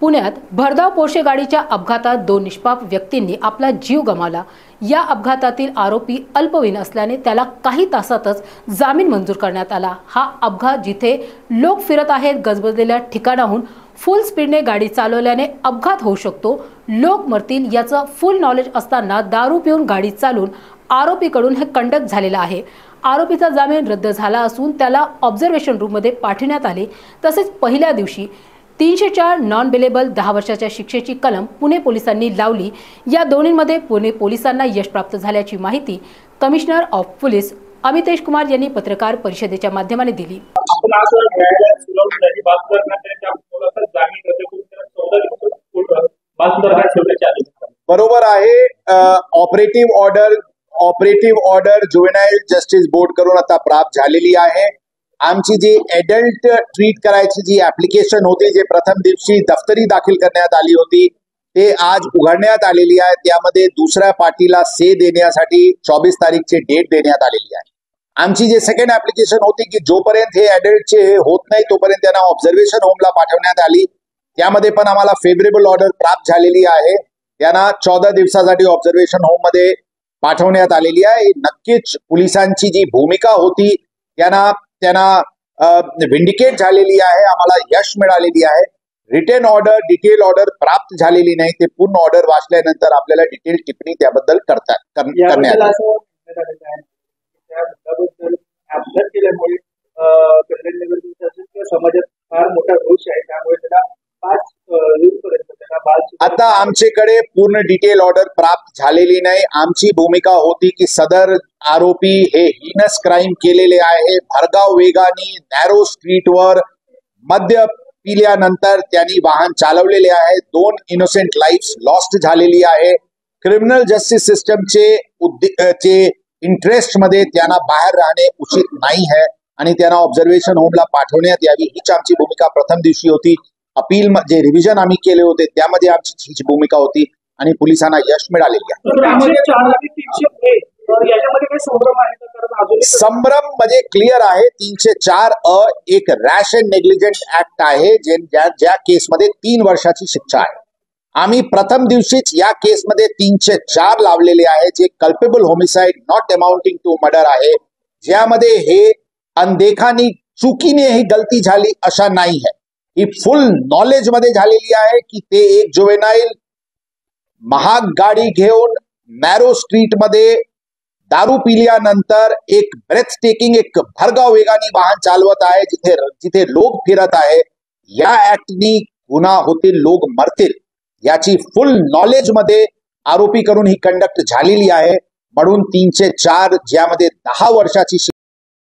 पुण्यात भरधाव पोरशे गाडीच्या अपघातात दोन निष्पाप व्यक्तींनी आपला जीव गमावला. या अपघातातील आरोपी अल्पवयीन असल्याने त्याला काही तासातच जामीन मंजूर करण्यात आला. हा अपघात जिथे लोक फिरत आहेत गजबजलेल्या ठिकाणाहून फुल स्पीडने गाडी चालवल्याने अपघात होऊ शकतो. लोक मरतील याचं फुल नॉलेज असताना दारू पिऊन गाडी चालून आरोपीकडून हे कंडक्ट झालेलं आहे. आरोपीचा जामीन रद्द झाला असून त्याला ऑब्झर्वेशन रूममध्ये पाठवण्यात आले. तसेच पहिल्या दिवशी तीनशे चार नॉन बिलेबल दहा वर्षाच्या शिक्षेची कलम पुणे पोलिसांनी लावली. या दोन्हीमध्ये पुणे पोलिसांना यश प्राप्त झाल्याची माहिती commissioner of police Amitesh Kumar यांनी पत्रकार परिषदेच्या माध्यमाने दिली. बरोबर आहे. Operative order operative order juvenile justice board करून आता प्राप्त झालेली आहे. आमची जी एडल्ट ट्रीट करायची जी ऍप्लिकेशन होती जे प्रथम दिवशी दफ्तरी दाखल करण्यात आली होती ते आज उघडण्यात आलेली आहे. त्यामध्ये दुसऱ्या पार्टीला से देण्यासाठी चोवीस तारीखची डेट देण्यात आलेली आहे. आमची जे सेकंड ऍप्लिकेशन होती की जोपर्यंत हे ऍडल्टचे हे होत नाही तोपर्यंत त्यांना ऑब्झर्वेशन होमला पाठवण्यात आली. त्यामध्ये पण आम्हाला फेवरेबल ऑर्डर प्राप्त झालेली आहे. त्यांना चौदा दिवसासाठी ऑब्झर्वेशन होममध्ये पाठवण्यात आलेली आहे. नक्कीच पोलिसांची जी भूमिका होती त्यांना त्यांना व्हिंडिकेट झालेली आहे आम्हाला यश मिळालेली आहे. रिटर्न ऑर्डर डिटेल ऑर्डर प्राप्त झालेली नाही ते पूर्ण ऑर्डर वाचल्यानंतर आपल्याला डिटेल टिप्पणी त्याबद्दल करतात कर- करण्यात आता आमच्याकडे पूर्ण डिटेल ऑर्डर प्राप्त झालेली नाही. आमची भूमिका होती की सदर आरोपी हे हिनस क्राईम केलेले आहे. भरगाव वेगाने नॅरो स्ट्रीटवर मद्य पिल्यानंतर त्यांनी वाहन चालवलेले आहे. दोन इनोसेंट लाईफ लॉस्ट झालेली आहे. क्रिमिनल जस्टिस सिस्टमचे उद्दे- चे इंटरेस्टमध्ये त्यांना बाहेर राहणे उचित नाही आहे. आणि त्यांना ऑब्झर्वेशन होमला पाठवण्यात यावी. हीच आमची भूमिका प्रथम दिवशी होती. अपील म- जे रिव्हिजन आम्ही केले होते त्यामध्ये आमची हीच भूमिका होती आणि पोलिसांना यश मिळालेली आहे. संभ्रम म्हणजे क्लिअर आहे तीनशे चार अ एक रॅश अँड नेग्लिजंट ऍक्ट आहे जे ज्या ज्या केसमध्ये तीन वर्षाची शिक्षा आहे. आम्ही प्रथम दिवशीच या केसमध्ये तीनशे चार लावलेले आहे जे culpable homicide not amounting to murder आहे. ज्यामध्ये हे अनदेखानी चुकीने ही गलती झाली अशा नाही आहे. ही फुल नॉलेजमध्ये झालेली आहे की ते एक जुवेनाईल महाग गाडी घेऊन नॅरो स्ट्रीटमध्ये दारू पिल्यानंतर एक ब्रेथ टेकिंग एक भरगाव वेगाने वाहन चालवत आहे जिथे जिथे लोक फिरत आहे. या ऍक्टनी गुन्हा होतील लोक मरतील. याची फुल नॉलेजमध्ये आरोपी करून ही कंडक्ट झालेली आहे. म्हणून तीनशे चार ज्यामध्ये दहा वर्षाची